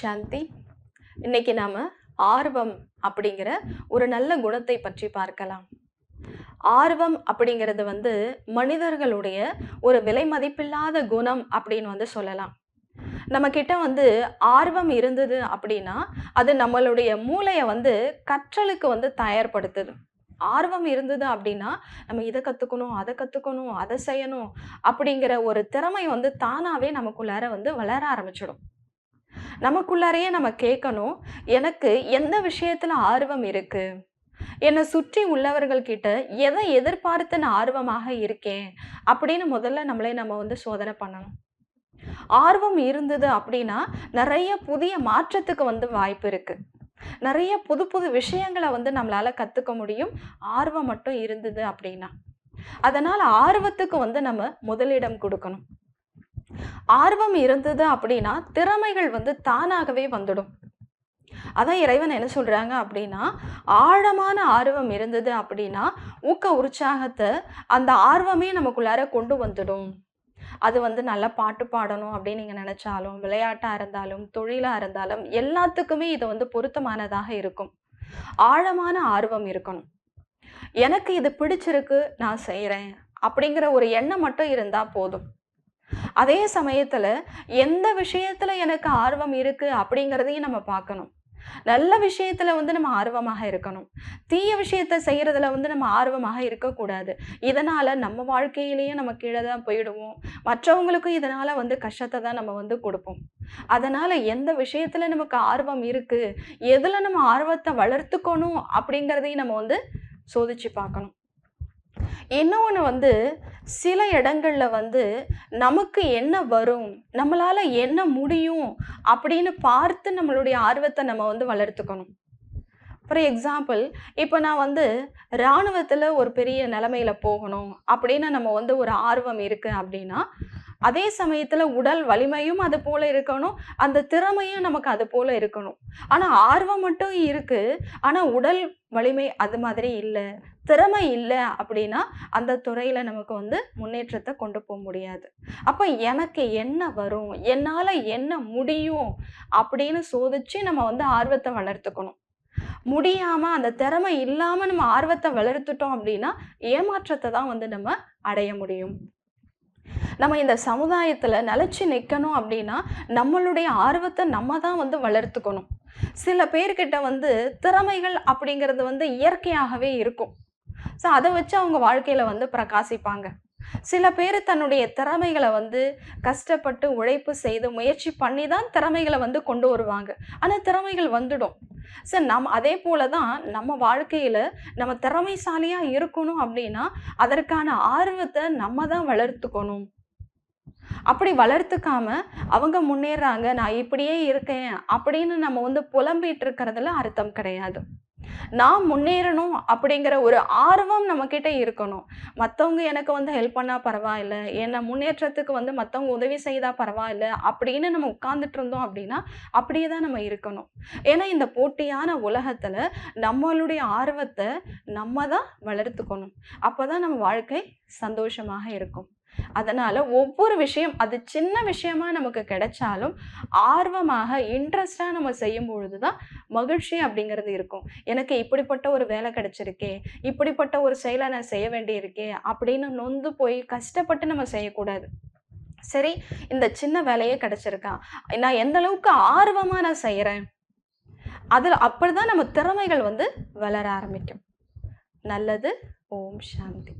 சாந்தி. இன்னைக்கு நாம ஆர்வம் அப்படிங்கிற ஒரு நல்ல குணத்தை பற்றி பார்க்கலாம். ஆர்வம் அப்படிங்கிறது வந்து மனிதர்களுடைய ஒரு விலை மதிப்பில்லாத குணம் அப்படின்னு வந்து சொல்லலாம். நம்ம கிட்ட வந்து ஆர்வம் இருந்தது அப்படின்னா அது நம்மளுடைய மூளையை வந்து கற்றலுக்கு வந்து தயார்படுத்துது. ஆர்வம் இருந்தது அப்படின்னா நம்ம இதை கற்றுக்கணும் அதை கற்றுக்கணும் அதை செய்யணும் அப்படிங்கிற ஒரு திறமை வந்து தானாகவே நமக்குள்ளார வந்து வளர ஆரம்பிச்சிடும். நமக்குள்ளாரையே நம்ம கேட்கணும். எனக்கு எந்த விஷயத்துல ஆர்வம் இருக்கு? என்னை சுற்றி உள்ளவர்கள்கிட்ட எதை எதிர்பார்த்து நான் ஆர்வமாக இருக்கேன்? அப்படின்னு முதல்ல நம்மளே நம்ம வந்து சோதனை பண்ணணும். ஆர்வம் இருந்தது அப்படின்னா நிறைய புதிய மாற்றத்துக்கு வந்து வாய்ப்பு இருக்கு. நிறைய புது புது விஷயங்களை வந்து நம்மளால கத்துக்க முடியும். ஆர்வம் மட்டும் இருந்தது அப்படின்னா. அதனால ஆர்வத்துக்கு வந்து நம்ம முதலிடம் கொடுக்கணும். ஆர்வம் இருந்தது அப்படின்னா திறமைகள் வந்து தானாகவே வந்துடும். அதான் இறைவன் என்ன சொல்கிறாங்க அப்படின்னா ஆழமான ஆர்வம் இருந்தது அப்படின்னா ஊக்க உற்சாகத்தை அந்த ஆர்வமே நமக்குள்ளார கொண்டு வந்துடும். அது வந்து நல்லா பாட்டு பாடணும் அப்படின்னு நீங்கள் நினச்சாலும் விளையாட்டாக இருந்தாலும் தொழிலாக இருந்தாலும் எல்லாத்துக்குமே இது வந்து பொருத்தமானதாக இருக்கும். ஆழமான ஆர்வம் இருக்கணும். எனக்கு இது பிடிச்சிருக்கு நான் செய்கிறேன் அப்படிங்கிற ஒரு எண்ணம் மட்டும் இருந்தால் போதும். அதே சமயத்தில் எந்த விஷயத்தில் எனக்கு ஆர்வம் இருக்குது அப்படிங்கிறதையும் நம்ம பார்க்கணும். நல்ல விஷயத்துல வந்து நம்ம ஆர்வமாக இருக்கணும். தீய விஷயத்த செய்யறதுல வந்து நம்ம ஆர்வமாக இருக்கக்கூடாது. இதனால நம்ம வாழ்க்கையிலேயே நம்ம கீழே தான் போயிடுவோம். மற்றவங்களுக்கும் இதனால வந்து கஷ்டத்தை தான் நம்ம வந்து கொடுப்போம். அதனால எந்த விஷயத்துல நமக்கு ஆர்வம் இருக்கு எதுல நம்ம ஆர்வத்தை வளர்த்துக்கணும் அப்படிங்கிறதையும் நம்ம வந்து சோதிச்சு பார்க்கணும். இன்னொன்று வந்து சில இடங்களில் வந்து நமக்கு என்ன வரும் நம்மளால் என்ன முடியும் அப்படின்னு பார்த்து நம்மளுடைய ஆர்வத்தை நம்ம வந்து வளர்த்துக்கணும். ஃபார் எக்ஸாம்பிள் இப்போ நான் வந்து இராணுவத்தில் ஒரு பெரிய நிலமையில போகணும் அப்படின்னு நம்ம வந்து ஒரு ஆர்வம் இருக்குது அப்படின்னா அதே சமயத்தில் உடல் வலிமையும் அது போல இருக்கணும். அந்த திறமையும் நமக்கு அது போல இருக்கணும். ஆனால் ஆர்வம் மட்டும் இருக்குது ஆனால் உடல் வலிமை அது மாதிரி இல்லை. திறமை இல்லை அப்படின்னா அந்த துறையில் நமக்கு வந்து முன்னேற்றத்தை கொண்டு போக முடியாது. அப்போ எனக்கு என்ன வரும்? என்னால் என்ன முடியும்? அப்படின்னு சோதிச்சு நம்ம வந்து ஆர்வத்தை வளர்த்துக்கணும். முடியாம அந்த திறமை இல்லாம நம்ம ஆர்வத்தை வளர்த்துட்டோம் அப்படின்னா ஏமாற்றத்தை தான் வந்து நம்ம அடைய முடியும். நம்ம இந்த சமுதாயத்தில் நிலச்சி நிற்கணும் அப்படின்னா நம்மளுடைய ஆர்வத்தை நம்ம தான் வந்து வளர்த்துக்கணும். சில பேர்கிட்ட வந்து திறமைகள் அப்படிங்கிறது வந்து இயற்கையாகவே இருக்கும். ஸோ அதை வச்சு அவங்க வாழ்க்கையில் வந்து பிரகாசிப்பாங்க. சில பேர் தன்னுடைய திறமைகளை வந்து கஷ்டப்பட்டு உழைப்பு செய்து முயற்சி பண்ணி தான் திறமைகளை வந்து கொண்டு வருவாங்க. ஆனால் திறமைகள் வந்துடும். ஸோ நம்ம அதே போல தான் நம்ம வாழ்க்கையில் நம்ம திறமைசாலியாக இருக்கணும் அப்படின்னா அதற்கான ஆர்வத்தை நம்ம தான் வளர்த்துக்கணும். அப்படி வளர்த்துக்காம அவங்க முன்னேறாங்க நான் இப்படியே இருக்கேன் அப்படின்னு நம்ம வந்து புலம்பிட்டு இருக்கிறதுல அர்த்தம் கிடையாது. நான் முன்னேறணும் அப்படிங்கிற ஒரு ஆர்வம் நம்மக்கிட்ட இருக்கணும். மற்றவங்க எனக்கு வந்து ஹெல்ப் பண்ணால் பரவாயில்ல என்னை முன்னேற்றத்துக்கு வந்து மற்றவங்க உதவி செய்தால் பரவாயில்ல அப்படின்னு நம்ம உட்கார்ந்துட்டு இருந்தோம் அப்படின்னா அப்படியே தான் நம்ம இருக்கணும். ஏன்னா இந்த போட்டியான உலகத்தில் நம்மளுடைய ஆர்வத்தை நம்ம தான் வளர்த்துக்கணும். அப்போ தான் நம்ம வாழ்க்கை சந்தோஷமாக இருக்கும். அதனால் ஒவ்வொரு விஷயம் அது சின்ன விஷயமா நமக்கு கிடைச்சாலும் ஆர்வமாக இன்ட்ரெஸ்டாக நம்ம செய்யும் பொழுது தான் மகிழ்ச்சி அப்படிங்கிறது இருக்கும். எனக்கு இப்படிப்பட்ட ஒரு வேலை கிடைச்சிருக்கே இப்படிப்பட்ட ஒரு செயலை நான் செய்ய வேண்டியிருக்கே அப்படின்னு நொந்து போய் கஷ்டப்பட்டு நம்ம செய்யக்கூடாது. சரி இந்த சின்ன வேலையே கிடைச்சிருக்கா? நான் எந்த அளவுக்கு ஆர்வமாக நான் செய்கிறேன் அதில் அப்படி தான் நம்ம திறமைகள் வந்து வளர ஆரம்பிக்கும். நல்லது ஓம் சாந்தி.